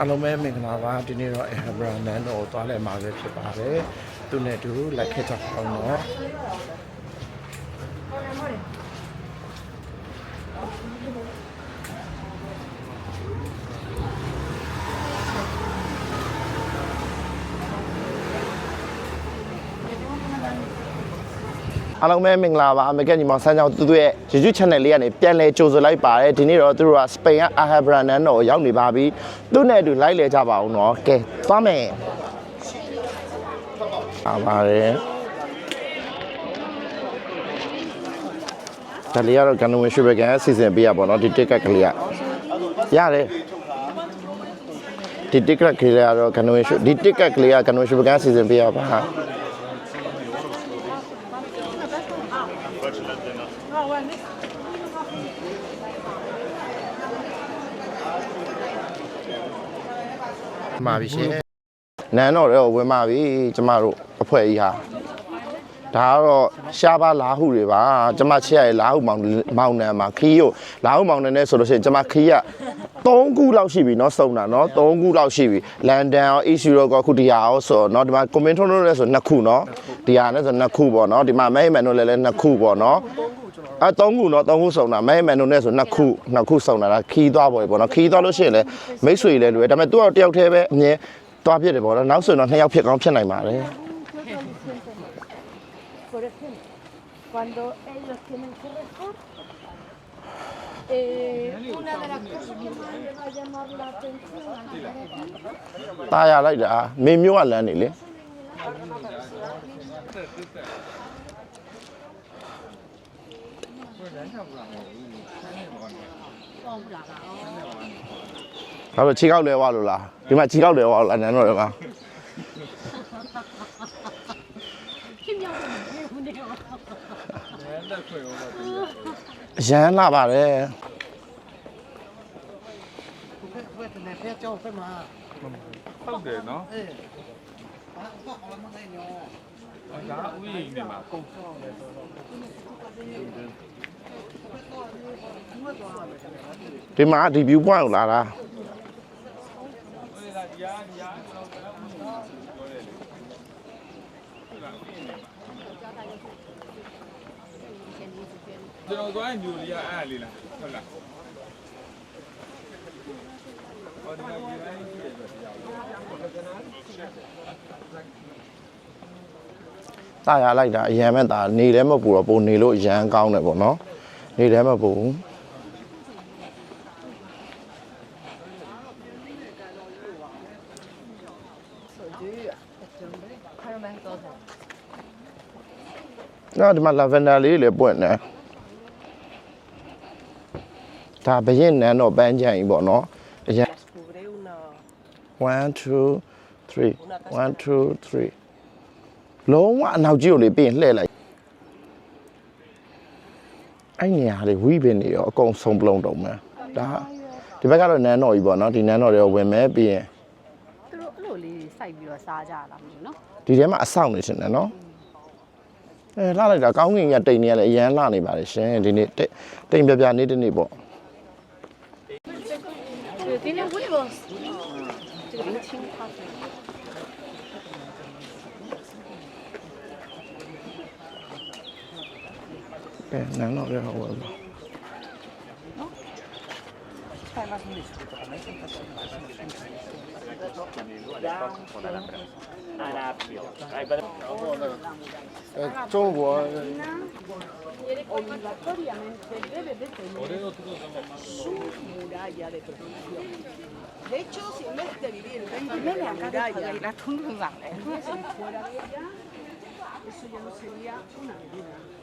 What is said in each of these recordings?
အားလုံးပဲမင်္ဂလာပါဒီနေ့တော့ Abraham နန်းတော်ကိုသွားလည်မှာပဲဖြစ်ပါတယ်သူနဲ့အတူလိုက်ခဲ့ကြအောင်တော့ အားလုံးပဲမင်္ဂလာပါအမေကညီမဆန်းချောင်းသူတို့ရဲ့ YouTube channel လေးကနေပြန်လဲကြိုဆိုလိုက်ပါတယ်ဒီနေ့တော့သူတို့ကစပိန်ကအာဟဘရာနန်တော့ရောက်နေပါပြီသူနဲ့အတူလိုက်လဲကြပါအောင်နော်ကဲသွားမယ်အားပါတယ်ဒါလေးကတော့ကန်ဝင်ရှိဘကန်စီစဉ်ပေးရပါတော့ဒီတစ်ကက်ကလေးကရတယ်ဒီတစ်ကက်ကလေးကတော့ကန်ဝင်ရှိဒီတစ်ကက်ကလေးကကန်ဝင်ရှိဘကန်စီစဉ်ပေးရပါ မှာပြီရှင်နန်းတော့တော့ဝင်มาပြီကျမတို့အဖွဲ့ကြီးဟာဒါကတော့ရှားပါလာဟုတွေပါကျမချစ်ရရဲ့လာဟုမောင်မောင်နံမှာခီးကိုလာဟုမောင်နံနဲ့ဆိုလို့ရှိရင်ကျမခီးက3ခုလောက်ရှိပြီเนาะစုံတာเนาะ3ခုလောက်ရှိပြီလန်ဒန်ရောအီရှူရောကခုဒီဟာရောဆိုတော့เนาะဒီမှာကွန်မင်းထုံးလို့လဲဆို2ခုเนาะဒီဟာနဲ့ဆို2ခုပေါ့เนาะဒီမှာမဲဟိမန်တို့လည်းလည်း2ခုပေါ့เนาะ အဲ3ခုเนาะ3ခုစုံတာမဲဟိမန်တို့နဲ့ဆို2ခု2ခုစုံတာဒါခီးသွားပေါ်ပေါ့เนาะခီးသွားလို့ရှိရင်လည်းမိတ်ဆွေလည်းလွယ်ဒါပေမဲ့သူကတယောက်တည်းပဲအမြဲသွားဖြစ်တယ်ပေါ့เนาะနောက်ဆိုရင်တော့2ယောက်ဖြစ်ကောင်းဖြစ်နိုင်ပါတယ် Por ejemplo, cuando ellos tienen que rezar, eh, una de las cosas que más les va a llamar la atención a la gente ตายရလိုက်တာမင်းမျိုးကလမ်းနေလေ ဘာလို့ခြေကောက်လဲဝါလို့လားဒီမှာခြေကောက်လဲဝါလို့လားနန်းတော်တွေကအရန်လာပါတယ် puede tener fecha o fe más. ဟုတ်တယ်နော် Eh. Ah, un poco más de año. ဒါဥယျာဉ်နေမှာကုန် ဒီမှာဒီ view point ကိုလာတာကျွန်တော်သွားမျိုးလေးရအဲ့လေးလားဟုတ်လားဟောဒီမှာဒီလိုက်ကြည့်ရတာတာရလိုက်တာအရန်မဲ့တာနေလည်းမပူတော့ပူနေလို့ရန်ကောင်းတယ်ပေါ့နော်နေလည်းမပူဘူး နော်ဒီမှာ lavender လေးလည်းပွင့်နေဒါဘရင်နန်းတော့ပန်းချန်ကြီးပေါ့နော်အရင် Descubre una, 1 2 3 1 2 3လုံးဝအနောက်ကြီးကိုလေပြင်လှည့်လိုက်အဲ့နေရာလေးဝိပင်နေရောအကုန်ဆုံးပလုံးတုံမယ်ဒါဒီဘက်ကတော့နန်းတော်ကြီးပေါ့နော်ဒီနန်းတော်တွေကိုဝင်မဲ့ပြီးရင်သူတို့အဲ့လိုလေးစိုက်ပြီးတော့စားကြတာမလို့နော်ဒီထဲမှာအဆောင်နေရှင်တယ်နော် အဲလှလိုက်တာကောင်းကင်ကတိမ်နေရလဲအရန်လှနေပါလေရှင်ဒီနေ့တိမ်ပြပြနေ့တနေ့ပေါ့ဒီနေ့ဝေးပါကဲနန်းတော့ပြောဟောပါ además un disfrute, ¿no? Es un caso más. အဲ中国 obligatoriamente debe de tener su muralla de protección. De hecho, si en vez de vivir dentro de la muralla, viviesen fuera de ella, eso ya no sería una medida.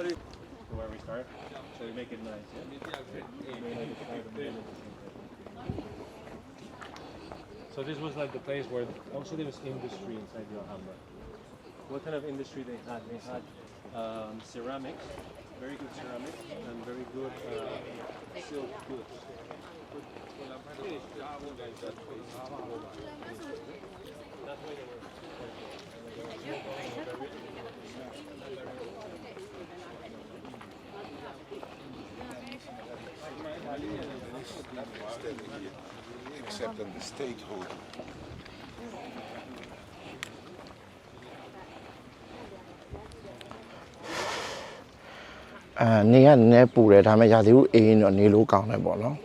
Arrabales. where we start. So we make it nice. So this was like the place where also there was industry inside the Alhambra. What kind of industry they had? They had um, ceramics, very good ceramics, and very good uh, silk goods. That's why they were. Except in the statehood. အာနေကနည်းနည်းပူတယ်ဒါပေမဲ့ရာသီဥတုအေးရင်တော့နေလို့ကောင်းတယ်ပေါ့နော်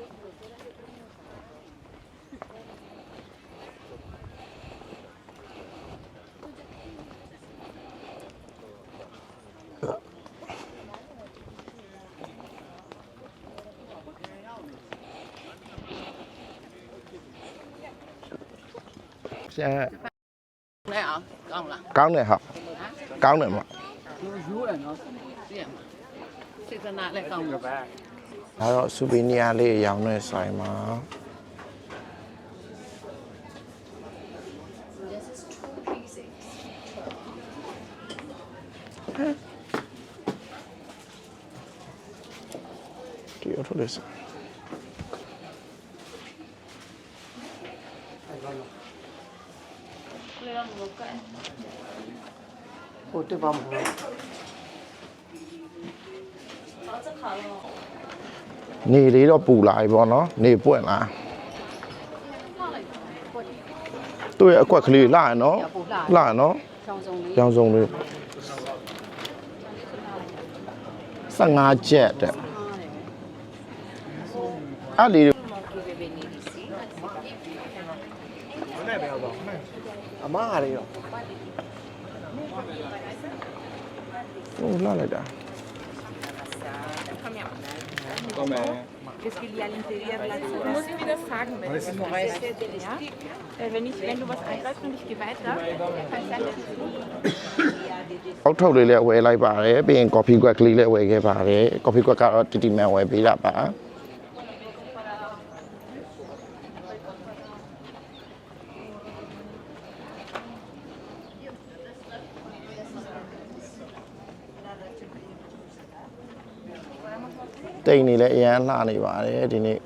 ဆရာလဲအောင်ကောင်းလားကောင်းတယ်ဟုတ်ကောင်းတယ်မယူယူရနော်သိရမှာစေတနာလည်းကောင်းပါဒါတော့စူဗီနီယာလေးရောင်းနေဆိုင်မှာ This is two pieces. ဒီအထုလေးစ ဟိုတက်ပါမလို့နေလေးတော့ပူလာပြီပေါ့နော်နေပွင့်လာသူ့ရဲ့အကွက်ကလေးလာရနော်လာရနော်ဆောင်းစုံလေးရောင်စုံလေး15ချက်တဲ့အဲ့လေး အမားဟာလေးရောဟိုလာလိုက်တာ Come Es que al interior la Zone. Muss ich mir das sagen, wenn es ja? Äh, wenn, ich, wenn du was einläufst und ich gehe weiter, kann sein, dass es အောက်ထုတ်လေးလည်းဝယ်လိုက်ပါတယ်ပြီးရင် coffee ကွက်ကလေးလည်းဝယ်ခဲ့ပါတယ် coffee ကွက်ကတော့တီတီမန်ဝယ်ပေးတာပါ တိတ်နေလည်းအရန်လှနေပါတယ်ဒီနေ့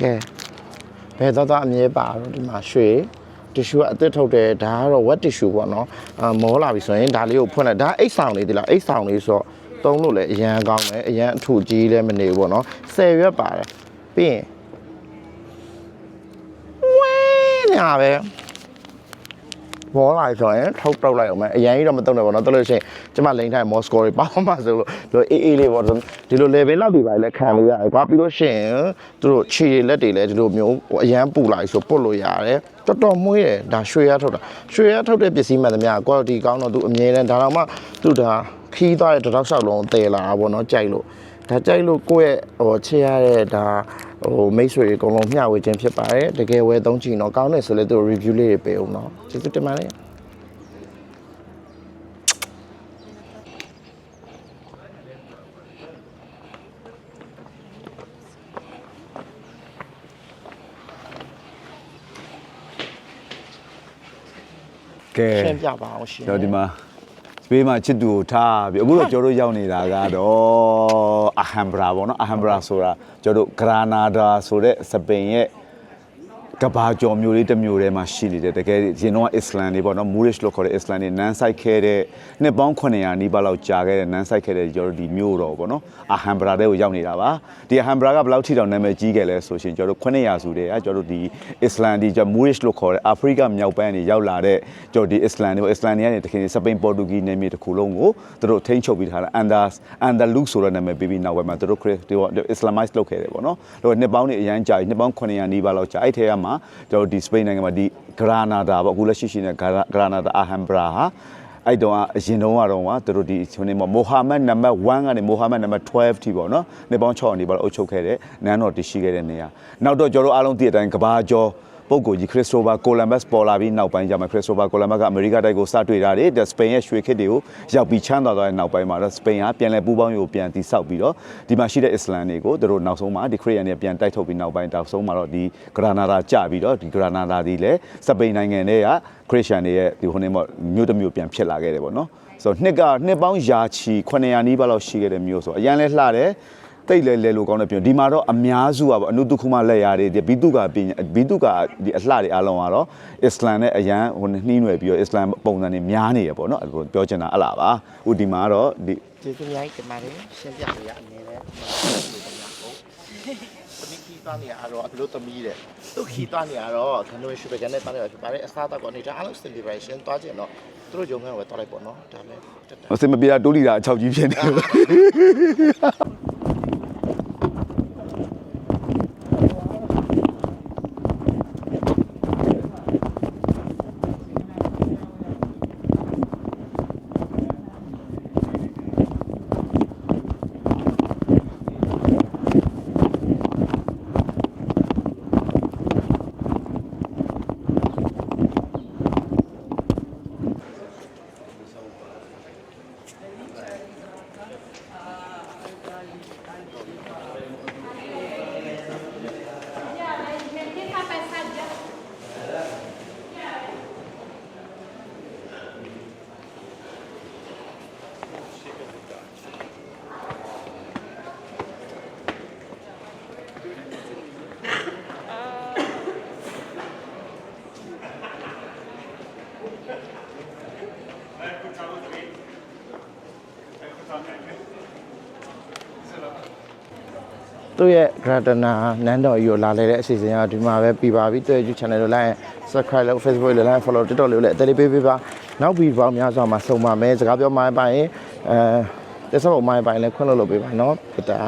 ကဲဘယ်တော့တော့အမြဲပါတော့ဒီမှာရွှေတီရှူကအသစ်ထုတ်တယ်ဒါကတော့ wet tissue ပေါ့နော်အာမောလာပြီဆိုရင်ဒါလေးကိုဖွင့်လိုက်ဒါအိတ်ဆောင်လေးဒီလားအိတ်ဆောင်လေးဆိုတော့သုံးလို့လည်းအရန်ကောင်းတယ်အရန်အထူကြီးလည်းမနေဘူးပေါ့နော်10ရွက်ပါတယ်ပြီးရင်ဝဲညာပဲဘောလာဆိုရင်ထုတ်တုတ်လိုက်အောင်မယ်အရင်ကြီးတော့မတုံနဲ့ပေါ့နော်တော်လို့ရှိရင် ကျမလိန်ထိုင်မော်စကိုတွေပေါင်းမှဆိုလို့လို့အေးအေးလေးပေါ့ဒီလို level လောက်တွေပါလဲခံလို့ရတယ်ကွာပြီးလို့ရှိရင်သူတို့ခြေတွေလက်တွေလည်းဒီလိုမျိုးဟိုအရန်ပူလာဆိုပုတ်လို့ရတယ်တော်တော်မွေးတယ်ဒါရွှေရထုတ်တာရွှေရထုတ်တဲ့ပစ္စည်းမှန်သမျှ quality ကောင်းတော့သူအမြဲတမ်းဒါတော့မှသူဒါခီးသွားတဲ့တစ်တောက်လျှောက်လုံးတည်လာတာပေါ့နော်ကြိုက်လို့ဒါကြိုက်လို့ကိုယ့်ရဲ့ဟိုချေရတဲ့ဒါဟိုမိတ်ဆွေတွေအကုန်လုံးမျှဝေခြင်းဖြစ်ပါတယ်တကယ်ဝယ်သုံးကြည့်တော့ကောင်းတယ်ဆိုလဲသူ review လေးတွေပေးအောင်နော်ကျေးဇူးတင်ပါတယ် ကဲရှင်းပြပါအောင်ရှင်ကျွန်တော်ဒီမှာစပေးမှာချစ်သူကိုထားပြီးအခုတော့ကျွန်တော်တို့ရောက်နေတာကတော့အဟမ်ဘရာပေါ့နော်အဟမ်ဘရာဆိုတာကျွန်တော်တို့ဂရာနာဒါဆိုတဲ့စပိန်ရဲ့ ကဘာကျော်မျိုးလေးတစ်မျိုးထဲမှာရှိနေတယ်တကယ်ရင်တော့အစ္စလမ်တွေပေါ့နော်မူရစ်လို့ခေါ်တဲ့အစ္စလမ်တွေနန်းဆိုင်ခဲ့တဲ့နှစ်ပေါင်း900နီးပါးလောက်ကြာခဲ့တဲ့နန်းဆိုင်ခဲ့တဲ့ကျွန်တော်တို့ဒီမျိုးတော်ပေါ့နော်အာဟမ်ဘရာတဲ့ကိုရောက်နေတာပါဒီအာဟမ်ဘရာကဘယ်လောက်ထိတောင်နာမည်ကြီးခဲ့လဲဆိုရှင်ကျွန်တော်တို့900စုတဲ့အဲကျွန်တော်တို့ဒီအစ္စလမ်ဒီကျွန်တော်မူရစ်လို့ခေါ်တဲ့အာဖရိကမြောက်ပိုင်းနေရောက်လာတဲ့ကျွန်တော်ဒီအစ္စလမ်တွေပေါ့အစ္စလမ်တွေကနေတခင်စပိန်ပေါ်တူဂီနယ်မြေတစ်ခုလုံးကိုသူတို့ထိန်းချုပ်ပြီးထားတာအန်ဒါအန်ဒါလုဆိုတဲ့နာမည်ပေးပြီးနောက်ပိုင်းမှာသူတို့ခရစ်တွေအစ္စလာမိုက်လုပ်ခဲ့တယ်ပေါ့နော်တို့နှစ်ပေါင်းတွေအရန်ကြာပြီနှစ်ပေါင်း900နီးပါးလောက်ကြာအဲ့ထဲကမှကျွန်တော်ဒီစပိန်နိုင်ငံမှာဒီဂရာနာဒါပေါ့အခုလက်ရှိရှိနေတဲ့ဂရာနာဒါအာဟမ်ဘရာဟာအဲ့တော့အရင်တုန်းကတော့ကသူတို့ဒီဟိုနေမိုဟာမက်နံပါတ်1ကနေမိုဟာမက်နံပါတ်12ထိပေါ့နော်နှစ်ပေါင်း6နီးပါးလောက်အုပ်ချုပ်ခဲ့တဲ့နန်းတော်တည်ရှိခဲ့တဲ့နေရာနောက်တော့ကျွန်တော်တို့အားလုံးသိတဲ့အတိုင်းကဘာကျော် ပုဂ္ဂိုလ်ကြီးခရစ်စတိုဖာကိုလမ်ဘတ်ပေါ်လာပြီးနောက်ပိုင်းကျမှခရစ်စတိုဖာကိုလမ်ဘတ်ကအမေရိကတိုက်ကိုစတွေ့တာတွေစပိန်ရဲ့ရွှေခေတ်တွေကိုရောက်ပြီးချမ်းသာသွားတဲ့နောက်ပိုင်းမှာတော့စပိန်ကပြန်လည်ပူးပေါင်းရေးကိုပြန်တည်ဆောက်ပြီးတော့ဒီမှာရှိတဲ့အစ္စလမ်တွေကိုသူတို့နောက်ဆုံးမှာဒီခရစ်ယာန်တွေပြန်တိုက်ထုတ်ပြီးနောက်ပိုင်းတောက်ဆုံးမှာတော့ဒီဂရာနာဒါကျပြီးတော့ဒီဂရာနာဒါဒီလည်းစပိန်နိုင်ငံတွေကခရစ်ယာန်တွေရဲ့ဒီဟိုနေမှာမြို့တစ်မြို့ပြန်ဖြစ်လာခဲ့တယ်ပေါ့နော်ဆိုတော့နှစ်ကနှစ်ပေါင်းယာချီ900နီးပါးလောက်ရှိခဲ့တဲ့မြို့ဆိုအရန်လဲလှတယ် တိတ်လဲလဲလို့ကောင်းတဲ့ပြောဒီမှာတော့အများစုကပေါ့အနုတုခုမလက်ရာတွေဒီဘီတုကပညာဘီတုကဒီအလှတွေအားလုံးကတော့အစ္စလမ်နဲ့အရန်ဟိုနှီးနွယ်ပြီးတော့အစ္စလမ်ပုံစံတွေများနေရပေါ့နော်အဲ့လိုပြောချင်တာအဲ့လားပါဟိုဒီမှာကတော့ဒီကျေးဇူးများကြီးတင်ပါတယ်ရှင်းပြပေးရအနေနဲ့သမီးခီးသားနေရတော့အကလို့သမီးတဲ့သူခီးသားနေရတော့ခနွေရှိပကနေတားရဖြစ်ပါတယ်အစားတော့ကနေကြအားလုံး celebration တွားကြတော့သူတို့ရုံငန်းဝယ်တော့လိုက်ပေါ့နော်ဒါပဲတက်တာအစင်မပြေတာတိုးလီတာအချောက်ကြီးဖြစ်နေ သူ့ရဲ့ Gradana နန်းတော်ကြီးကိုလာလေတဲ့အစီအစဉ်ကဒီမှာပဲပြပါပြီသူ့ရဲ့ YouTube channel ကို like subscribe လုပ် Facebook ကို like follow TikTok ကိုလည်းအသေးလေးပေးပေးပါနောက်ဗီဒီယိုများစွာမှာစုံပါမယ်စကားပြောမှပိုင်းအဲတက်ဆောက်မှပိုင်းလည်းခွင့်လို့လုပ်ပေးပါနော်ပြတာ